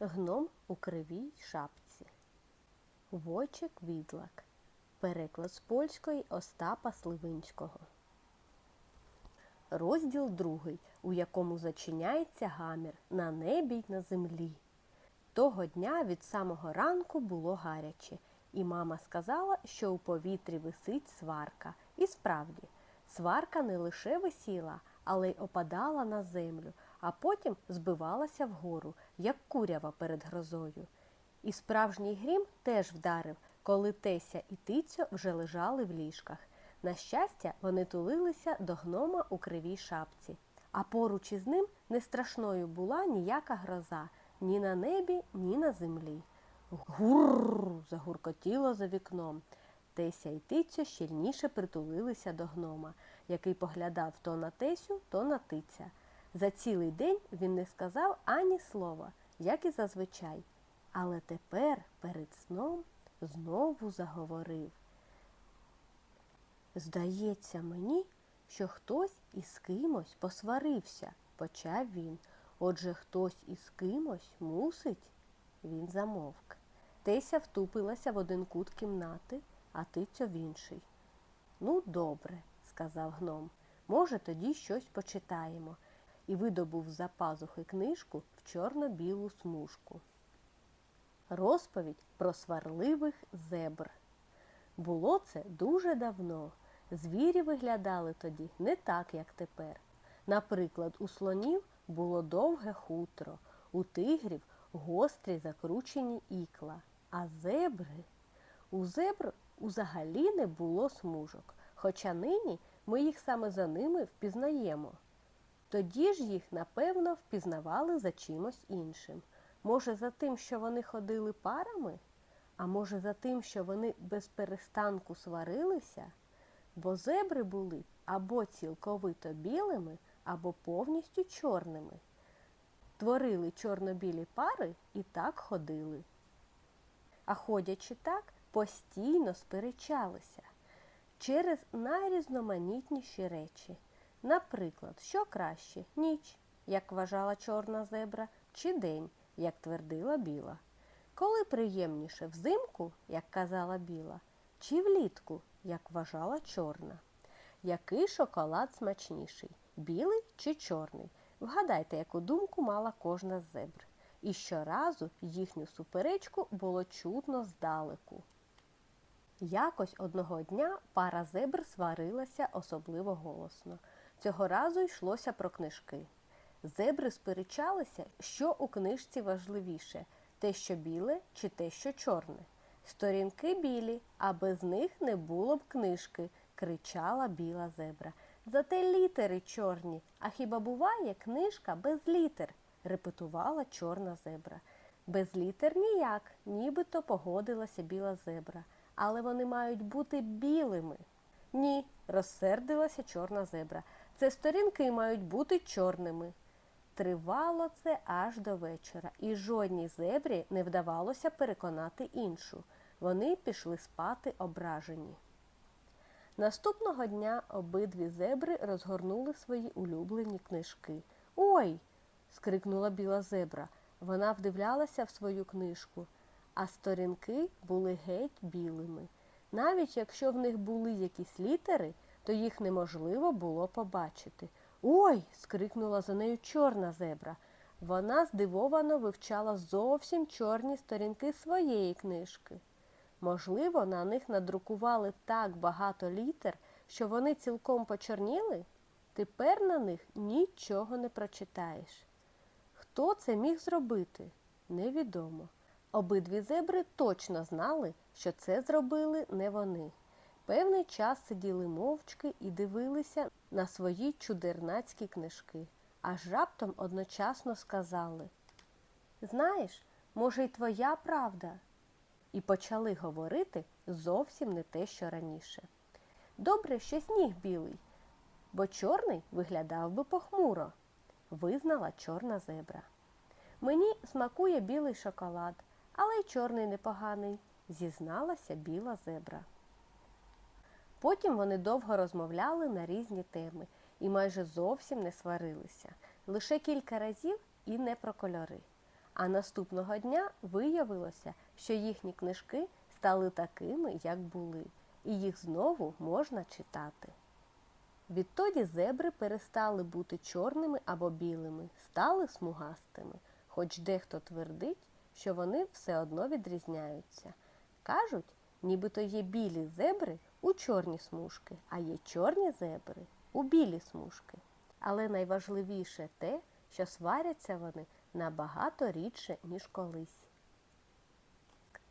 Гном у кривій шапці. Войчик Відлак. Переклад з польської Остапа Сливинського. Розділ другий, у якому зачиняється гамір на небі й на землі. Того дня від самого ранку було гаряче, і мама сказала, що у повітрі висить сварка. І справді, сварка не лише висіла, але й опадала на землю, а потім збивалася вгору, як курява перед грозою. І справжній грім теж вдарив, коли Теся і Тицьо вже лежали в ліжках. На щастя, вони тулилися до гнома у кривій шапці, а поруч із ним не страшною була ніяка гроза ні на небі, ні на землі. Гурр. загуркотіло за вікном. Теся і Тицьо щільніше притулилися до гнома, який поглядав то на Тесю, то на Тиця. За цілий день він не сказав ані слова, як і зазвичай. Але тепер перед сном знову заговорив. Здається мені, що хтось із кимось посварився, почав він. Отже, хтось із кимось мусить. Він замовк. Теся втупилася в один кут кімнати, а Тицьо в інший. Ну, добре, сказав гном. Може, тоді щось почитаємо. І видобув з-за пазухи книжку в чорно-білу смужку. Розповідь про сварливих зебр. Було це дуже давно. Звірі виглядали тоді не так, як тепер. Наприклад, у слонів було довге хутро, у тигрів гострі закручені ікла, а зебри у зебр узагалі не було смужок, хоча нині ми їх саме за ними впізнаємо. Тоді ж їх, напевно, впізнавали за чимось іншим. Може, за тим, що вони ходили парами, а може, за тим, що вони без перестанку сварилися, бо зебри були або цілковито білими, або повністю чорними. Творили чорно-білі пари і так ходили. А ходячи так, постійно сперечалися через найрізноманітніші речі. Наприклад, що краще ніч, як вважала чорна зебра, чи день, як твердила біла. Коли приємніше взимку, як казала біла, чи влітку, як вважала чорна. Який шоколад смачніший білий чи чорний? Вгадайте, яку думку мала кожна зебр. І щоразу їхню суперечку було чутно здалеку. Якось одного дня пара зебр сварилася особливо голосно. Цього разу йшлося про книжки. Зебри сперечалися, що у книжці важливіше те, що біле, чи те, що чорне. Сторінки білі, а без них не було б книжки, кричала біла зебра. Зате літери чорні, а хіба буває книжка без літер? репетувала чорна зебра. Без літер ніяк, нібито погодилася біла зебра. Але вони мають бути білими. Ні, розсердилася чорна зебра. Це сторінки мають бути чорними. Тривало це аж до вечора, і жодній зебрі не вдавалося переконати іншу. Вони пішли спати ображені. Наступного дня обидві зебри розгорнули свої улюблені книжки. Ой. скрикнула біла зебра. Вона вдивлялася в свою книжку, а сторінки були геть білими. Навіть якщо в них були якісь літери, то їх неможливо було побачити. Ой. скрикнула за нею чорна зебра. Вона здивовано вивчала зовсім чорні сторінки своєї книжки. Можливо, на них надрукували так багато літер, що вони цілком почорніли? Тепер на них нічого не прочитаєш. Хто це міг зробити? Невідомо. Обидві зебри точно знали, що це зробили не вони. Певний час сиділи мовчки і дивилися на свої чудернацькі книжки, аж раптом одночасно сказали Знаєш, може, й твоя правда? І почали говорити зовсім не те, що раніше. Добре, що сніг білий, бо чорний виглядав би похмуро, визнала чорна зебра. Мені смакує білий шоколад, але й чорний непоганий, зізналася біла зебра. Потім вони довго розмовляли на різні теми і майже зовсім не сварилися, лише кілька разів і не про кольори. А наступного дня виявилося, що їхні книжки стали такими, як були, і їх знову можна читати. Відтоді зебри перестали бути чорними або білими, стали смугастими, хоч дехто твердить, що вони все одно відрізняються. Кажуть, нібито є білі зебри у чорні смужки, а є чорні зебри у білі смужки. Але найважливіше те, що сваряться вони набагато рідше, ніж колись.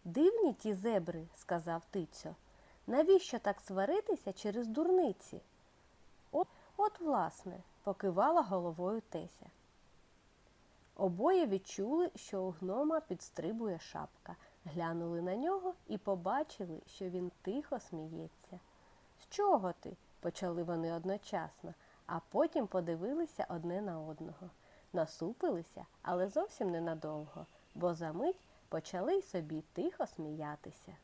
Дивні ті зебри, сказав Тицьо. Навіщо так сваритися через дурниці? От, от, власне, покивала головою Теся. Обоє відчули, що у гнома підстрибує шапка, глянули на нього і побачили, що він тихо сміється. З чого ти? почали вони одночасно, а потім подивилися одне на одного. Насупилися, але зовсім ненадовго, бо за мить почали й собі тихо сміятися.